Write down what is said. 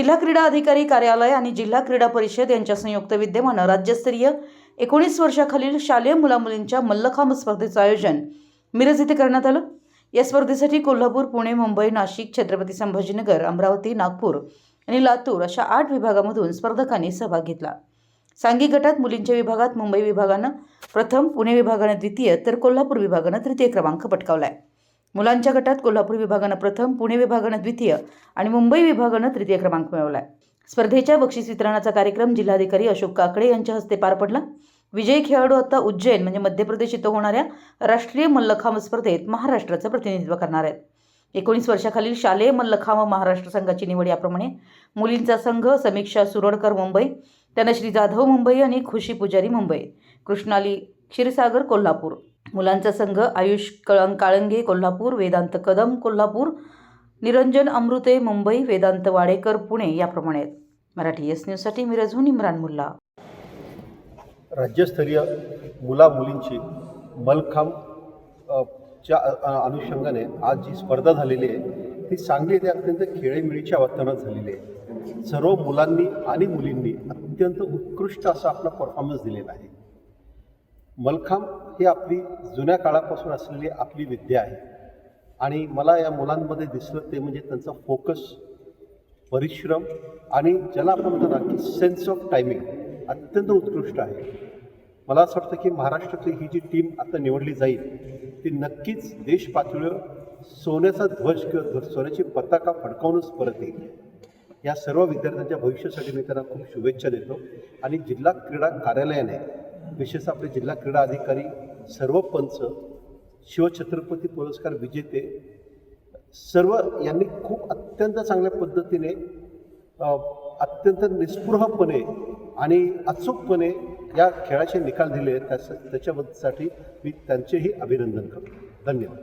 जिल्हा क्रीडा अधिकारी कार्यालय आणि जिल्हा क्रीडा परिषद यांच्या संयुक्त विद्यमानं राज्यस्तरीय एकोणीस वर्षाखालील शालेय मुलामुलींच्या मल्लखांब स्पर्धेचं आयोजन मिरज येथे करण्यात आलं. या स्पर्धेसाठी कोल्हापूर पुणे मुंबई नाशिक छत्रपती संभाजीनगर अमरावती नागपूर आणि लातूर अशा आठ विभागामधून स्पर्धकांनी सहभाग घेतला. सांगी गटात मुलींच्या विभागात मुंबई विभागानं प्रथम पुणे विभागानं द्वितीय तर कोल्हापूर विभागानं तृतीय क्रमांक पटकावलाय. मुलांच्या गटात कोल्हापूर विभागानं प्रथम पुणे विभागानं द्वितीय आणि मुंबई विभागानं तृतीय क्रमांक मिळवलाय. स्पर्धेच्या बक्षीस वितरणाचा कार्यक्रम जिल्हाधिकारी अशोक काकडे यांच्या हस्ते पार पडला. विजयी खेळाडू आता उज्जैन म्हणजे मध्य प्रदेश इथं होणाऱ्या राष्ट्रीय मल्लखांब स्पर्धेत महाराष्ट्राचं प्रतिनिधित्व करणार आहेत. एकोणीस वर्षाखालील शालेय मल्लखांब महाराष्ट्र संघाची निवड याप्रमाणे मुलींचा संघ समीक्षा सुरडकर मुंबई त्यांना श्री जाधव मुंबई आणि खुशी पुजारी मुंबई कृष्णाली क्षीरसागर कोल्हापूर. मुलांचा संघ आयुष कळंग काळंगे कोल्हापूर वेदांत कदम कोल्हापूर निरंजन अमृते मुंबई वेदांत वाडेकर पुणे याप्रमाणे आहेत. मराठी एस न्यूजसाठी मिरजहून इम्रान मुल्ला. राज्यस्तरीय मुला मुलींची मलखांब च्या अनुषंगाने आज जी स्पर्धा झालेली आहे ती सांगली येथे अत्यंत खेळीमेळीच्या वातावरणात झालेली आहे. सर्व मुलांनी आणि मुलींनी अत्यंत उत्कृष्ट असा आपला परफॉर्मन्स दिलेला आहे. मलखांब ही आपली जुन्या काळापासून असलेली आपली विद्या आहे. आणि मला या मुलांमध्ये दिसलं ते म्हणजे त्यांचा फोकस परिश्रम आणि ज्याला आपण म्हणतो ना की सेन्स ऑफ टायमिंग अत्यंत उत्कृष्ट आहे. मला असं वाटतं की महाराष्ट्राची ही जी टीम आता निवडली जाईल ती नक्कीच देश पातळीवर सोन्याचा ध्वज किंवा सोन्याची पताका फडकावूनच परत येईल. या सर्व विद्यार्थ्यांच्या भविष्यासाठी मी त्यांना खूप शुभेच्छा देतो. आणि जिल्हा क्रीडा कार्यालयाने विशेष आपले जिल्हा क्रीडा अधिकारी सर्व पंच शिवछत्रपती पुरस्कार विजेते सर्व यांनी खूप अत्यंत चांगल्या पद्धतीने अत्यंत निस्पृहपणे आणि अचूकपणे या खेळाचे निकाल दिले त्या त्याच्याबद्दलसाठी मी त्यांचेही अभिनंदन करतो. धन्यवाद.